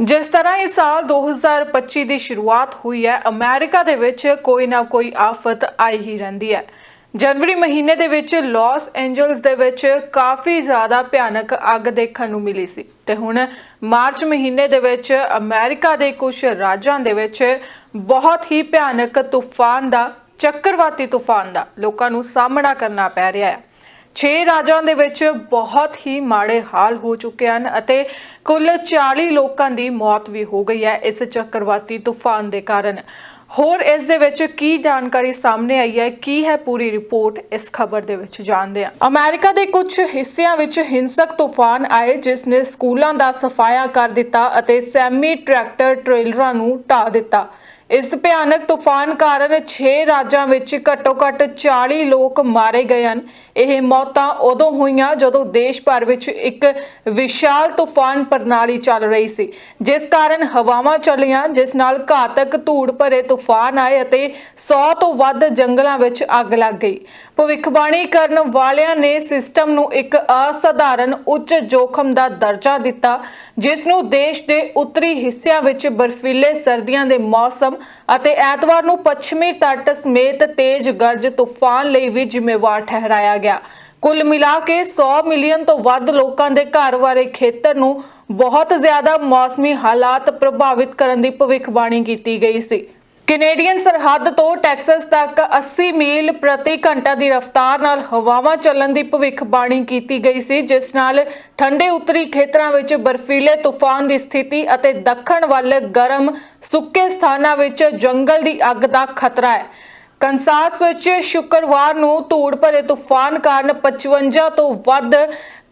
ਜਿਸ ਤਰ੍ਹਾਂ ਇਸ ਸਾਲ 2025 ਦੀ ਸ਼ੁਰੂਆਤ ਹੋਈ ਹੈ, ਅਮਰੀਕਾ ਦੇ ਵਿੱਚ ਕੋਈ ਨਾ ਕੋਈ ਆਫਤ ਆਈ ਹੀ ਰਹਿੰਦੀ ਹੈ। ਜਨਵਰੀ ਮਹੀਨੇ ਦੇ ਵਿੱਚ ਲਾਸ ਐਂਜਲਸ ਦੇ ਵਿੱਚ ਕਾਫੀ ਜ਼ਿਆਦਾ ਭਿਆਨਕ ਅੱਗ ਦੇਖਣ ਨੂੰ ਮਿਲੀ ਸੀ ਤੇ ਹੁਣ ਮਾਰਚ ਮਹੀਨੇ ਦੇ ਵਿੱਚ ਅਮਰੀਕਾ ਦੇ ਕੁਝ ਰਾਜਾਂ ਦੇ ਵਿੱਚ ਬਹੁਤ ਹੀ ਭਿਆਨਕ ਤੂਫਾਨ ਦਾ, ਚੱਕਰਵਾਤੀ ਤੂਫਾਨ ਦਾ ਲੋਕਾਂ ਨੂੰ ਸਾਹਮਣਾ ਕਰਨਾ ਪੈ ਰਿਹਾ ਹੈ। 6 ਰਾਜਾਂ ਦੇ ਵਿੱਚ ਬਹੁਤ ਹੀ ਮਾੜੇ ਹਾਲ ਹੋ ਚੁੱਕੇ ਹਨ ਅਤੇ ਕੁੱਲ 40 ਲੋਕਾਂ ਦੀ ਮੌਤ ਵੀ ਹੋ ਗਈ ਹੈ ਇਸ ਚੱਕਰਵਾਤੀ ਤੂਫਾਨ ਦੇ ਕਾਰਨ। ਹੋਰ ਇਸ ਦੇ ਵਿੱਚ ਕੀ ਜਾਣਕਾਰੀ ਸਾਹਮਣੇ ਆਈ ਹੈ? ਕੀ ਹੈ ਪੂਰੀ ਰਿਪੋਰਟ? ਇਸ ਖਬਰ ਦੇ ਵਿੱਚ ਜਾਣਦੇ ਹਾਂ। ਅਮਰੀਕਾ ਦੇ ਕੁਝ ਹਿੱਸਿਆਂ ਵਿੱਚ ਹਿੰਸਕ ਤੂਫਾਨ ਆਏ ਜਿਸ ਨੇ ਸਕੂਲਾਂ ਦਾ ਸਫਾਇਆ ਕਰ ਦਿੱਤਾ ਅਤੇ ਸੈਮੀ ਟਰੈਕਟਰ ਟ੍ਰੇਲਰਾਂ ਨੂੰ ਢਾ ਦਿੱਤਾ। ਇਸ ਭਿਆਨਕ ਤੂਫਾਨ ਕਾਰਨ 6 ਰਾਜਾਂ ਵਿੱਚ ਘੱਟੋ-ਘੱਟ 40 ਲੋਕ ਮਾਰੇ ਗਏ ਹਨ। ਇਹ ਮੌਤਾਂ ਉਦੋਂ ਹੋਈਆਂ ਜਦੋਂ ਦੇਸ਼ ਭਰ ਵਿੱਚ ਇੱਕ ਵਿਸ਼ਾਲ ਤੂਫਾਨ ਪ੍ਰਣਾਲੀ ਚੱਲ ਰਹੀ ਸੀ। ਜਿਸ ਕਾਰਨ ਹਵਾਵਾਂ ਚੱਲੀਆਂ, ਜਿਸ ਨਾਲ ਘਾਤਕ ਧੂੜ ਭਰੇ ਤੂਫਾਨ ਆਏ ਅਤੇ 100 ਤੋਂ ਵੱਧ ਜੰਗਲਾਂ ਵਿੱਚ ਅੱਗ ਲੱਗ ਗਈ। ਭਵਿੱਖਬਾਣੀ ਕਰਨ ਵਾਲਿਆਂ ਨੇ ਸਿਸਟਮ ਨੂੰ ਇੱਕ ਅਸਾਧਾਰਨ ਉੱਚ ਜੋਖਮ ਦਾ ਦਰਜਾ ਦਿੱਤਾ, ਜਿਸ ਨੂੰ ਦੇਸ਼ ਦੇ ਉੱਤਰੀ ਹਿੱਸਿਆਂ ਵਿੱਚ ਬਰਫੀਲੇ ਸਰਦੀਆਂ ਦੇ ਮੌਸਮ ਅਤੇ ਐਤਵਾਰ ਨੂੰ ਪੱਛਮੀ ਤੱਟ ਸਮੇਤ ਤੇਜ਼ ਗਰਜ ਤੂਫਾਨ ਲਈ ਵੀ ਜ਼ਿੰਮੇਵਾਰ ਠਹਿਰਾਇਆ ਗਿਆ। ਕੁੱਲ ਮਿਲਾ ਕੇ 100 ਮਿਲੀਅਨ ਤੋਂ ਵੱਧ ਲੋਕਾਂ ਦੇ ਘਰ ਵਾਲੇ ਖੇਤਰ ਨੂੰ ਬਹੁਤ ਜ਼ਿਆਦਾ ਮੌਸਮੀ ਹਾਲਾਤ ਪ੍ਰਭਾਵਿਤ ਕਰਨ ਦੀ ਭਵਿੱਖਬਾਣੀ ਕੀਤੀ ਗਈ ਸੀ। ਕੈਨੇਡੀਅਨ ਸਰਹੱਦ ਤੋਂ ਟੈਕਸਸ ਤੱਕ 80 ਮੀਲ ਪ੍ਰਤੀ ਘੰਟਾ ਦੀ ਰਫ਼ਤਾਰ ਨਾਲ ਹਵਾਵਾਂ ਚੱਲਣ ਦੀ ਭਵਿੱਖਬਾਣੀ ਕੀਤੀ ਗਈ ਸੀ, ਜਿਸ ਨਾਲ ਠੰਡੇ ਉੱਤਰੀ ਖੇਤਰਾਂ ਵਿੱਚ ਬਰਫੀਲੇ ਤੂਫਾਨ ਦੀ ਸਥਿਤੀ ਅਤੇ ਦੱਖਣ ਵੱਲ ਗਰਮ ਸੁੱਕੇ ਸਥਾਨਾਂ ਵਿੱਚ ਜੰਗਲ ਦੀ ਅੱਗ ਦਾ ਖਤਰਾ ਹੈ। ਕੰਸਾਸ ਵਿੱਚ ਸ਼ੁੱਕਰਵਾਰ ਨੂੰ ਧੂੜ ਭਰੇ ਤੂਫਾਨ ਕਾਰਨ 55 ਤੋਂ ਵੱਧ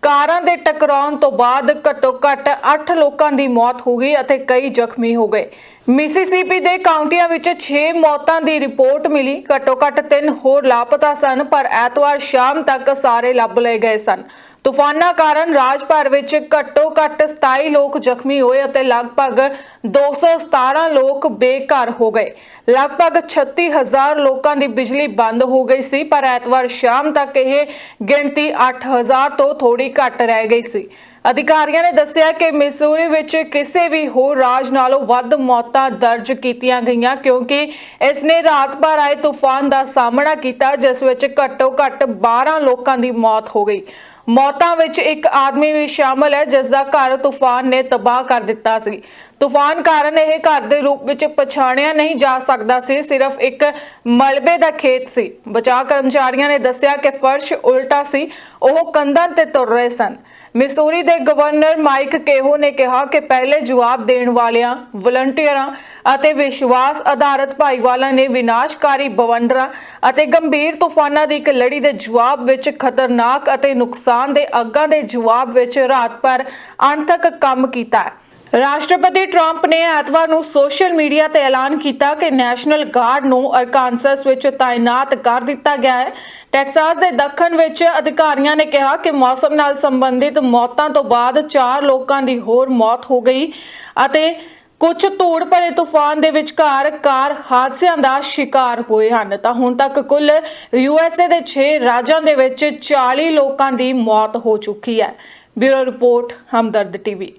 ਕਾਰਾਂ ਦੇ ਟਕਰਾਉਣ ਤੋਂ ਬਾਅਦ ਘੱਟੋ-ਘੱਟ 8 ਲੋਕਾਂ ਦੀ ਮੌਤ ਹੋ ਗਈ ਅਤੇ ਕਈ ਜ਼ਖਮੀ ਹੋ ਗਏ। ਮਿਸੀਸੀਪੀ ਦੇ ਕਾਉਂਟੀਆਂ ਵਿੱਚ 6 ਮੌਤਾਂ ਦੀ ਰਿਪੋਰਟ ਮਿਲੀ। ਘੱਟੋ-ਘੱਟ 3 ਹੋਰ ਲਾਪਤਾ ਸਨ, ਪਰ ਐਤਵਾਰ ਸ਼ਾਮ ਤੱਕ ਸਾਰੇ ਲੱਭ ਲਏ ਗਏ ਸਨ। ਤੂਫਾਨਾਂ ਕਾਰਨ ਰਾਜ ਭਰ ਵਿੱਚ ਘੱਟੋ-ਘੱਟ 27 ਲੋਕ ਜ਼ਖਮੀ ਹੋਏ ਅਤੇ ਲਗਭਗ 217 ਲੋਕ ਬੇਘਰ ਹੋ ਗਏ। ਲਗਭਗ 36000 ਲੋਕਾਂ ਦੀ ਬਿਜਲੀ ਬੰਦ ਹੋ ਗਈ ਸੀ, ਪਰ ਐਤਵਾਰ ਸ਼ਾਮ ਤੱਕ ਇਹ ਗਿਣਤੀ 8000 ਤੋਂ ਥੋੜੀ ਘੱਟ ਰਹਿ ਗਈ ਸੀ। ਅਧਿਕਾਰੀਆਂ ਨੇ ਦੱਸਿਆ ਕਿ ਮਿਸੂਰੀ ਵਿੱਚ ਕਿਸੇ ਵੀ ਹੋਰ ਰਾਜ ਨਾਲੋਂ ਵੱਧ ਮੌਤਾਂ ਦਰਜ ਕੀਤੀਆਂ ਗਈਆਂ, ਕਿਉਂਕਿ ਇਸ ਨੇ ਰਾਤ ਭਰ ਆਏ ਤੂਫਾਨ ਦਾ ਸਾਹਮਣਾ ਕੀਤਾ, ਜਿਸ ਵਿੱਚ ਘੱਟੋ-ਘੱਟ 12 ਲੋਕਾਂ ਦੀ ਮੌਤ ਹੋ ਗਈ। ਮੌਤਾਂ ਵਿੱਚ ਇੱਕ ਆਦਮੀ ਵੀ ਸ਼ਾਮਲ ਹੈ ਜਿਸ ਦਾ ਘਰ ਤੂਫਾਨ ਨੇ ਤਬਾਹ ਕਰ ਦਿੱਤਾ ਸੀ। ਤੂਫਾਨ ਕਾਰਨ ਇਹ ਘਰ ਦੇ ਰੂਪ ਵਿੱਚ ਪਛਾਣਿਆ ਨਹੀਂ ਜਾ ਸਕਦਾ ਸੀ, ਸਿਰਫ ਇੱਕ ਮਲਬੇ ਦਾ ਖੇਤ ਸੀ। ਬਚਾਅ ਕਰਮਚਾਰੀਆਂ ਨੇ ਦੱਸਿਆ ਕਿ ਫਰਸ਼ ਉਲਟਾ ਸੀ, ਉਹ ਕੰਧਾਂ ਤੇ ਤੁਰ ਰਹੇ ਸਨ। ਮਿਸੂਰੀ ਦੇ ਗਵਰਨਰ ਮਾਈਕ ਕੇਹੋ ਨੇ ਕਿਹਾ ਕਿ ਪਹਿਲੇ ਜਵਾਬ ਦੇਣ ਵਾਲਿਆਂ, ਵਲੰਟੀਅਰਾਂ ਅਤੇ ਵਿਸ਼ਵਾਸ ਆਧਾਰਿਤ ਭਾਈਵਾਲਾਂ ਨੇ ਵਿਨਾਸ਼ਕਾਰੀ ਬਵੰਡਰਾਂ ਅਤੇ ਗੰਭੀਰ ਤੂਫਾਨਾਂ ਦੀ ਇੱਕ ਲੜੀ ਦੇ ਜਵਾਬ ਵਿੱਚ ਖਤਰਨਾਕ ਅਤੇ ਨੁਕਸਾਨ ਦੇ ਅੱਗਾਂ ਦੇ ਜਵਾਬ ਵਿੱਚ ਰਾਤ ਭਰ ਅਣਥੱਕ ਕੰਮ ਕੀਤਾ ਹੈ। ਰਾਸ਼ਟਰਪਤੀ ਟਰੰਪ ਨੇ ਐਤਵਾਰ ਨੂੰ ਸੋਸ਼ਲ ਮੀਡੀਆ ਤੇ ਐਲਾਨ ਕੀਤਾ ਕਿ ਨੈਸ਼ਨਲ ਗਾਰਡ ਨੂੰ ਅਰਕਾਨਸਸ ਵਿੱਚ ਤਾਇਨਾਤ ਕਰ ਦਿੱਤਾ ਗਿਆ ਹੈ। ਟੈਕਸਾਸ ਦੇ ਦੱਖਣ ਵਿੱਚ ਅਧਿਕਾਰੀਆਂ ਨੇ ਕਿਹਾ ਕਿ ਮੌਸਮ ਨਾਲ ਸੰਬੰਧਿਤ ਮੌਤਾਂ ਤੋਂ ਬਾਅਦ 4 ਲੋਕਾਂ ਦੀ ਹੋਰ ਮੌਤ ਹੋ ਗਈ ਅਤੇ ਕੁਝ ਧੂੜ ਭਰੇ ਤੂਫਾਨ ਦੇ ਵਿਚਕਾਰ ਕਾਰ ਹਾਦਸਿਆਂ ਦਾ ਸ਼ਿਕਾਰ ਹੋਏ ਹਨ। ਤਾਂ ਹੁਣ ਤੱਕ ਕੁੱਲ ਯੂਐਸਏ ਦੇ 6 ਰਾਜਾਂ ਦੇ ਵਿੱਚ 40 ਲੋਕਾਂ ਦੀ ਮੌਤ ਹੋ ਚੁੱਕੀ ਹੈ। Bureau report, Hamdard TV.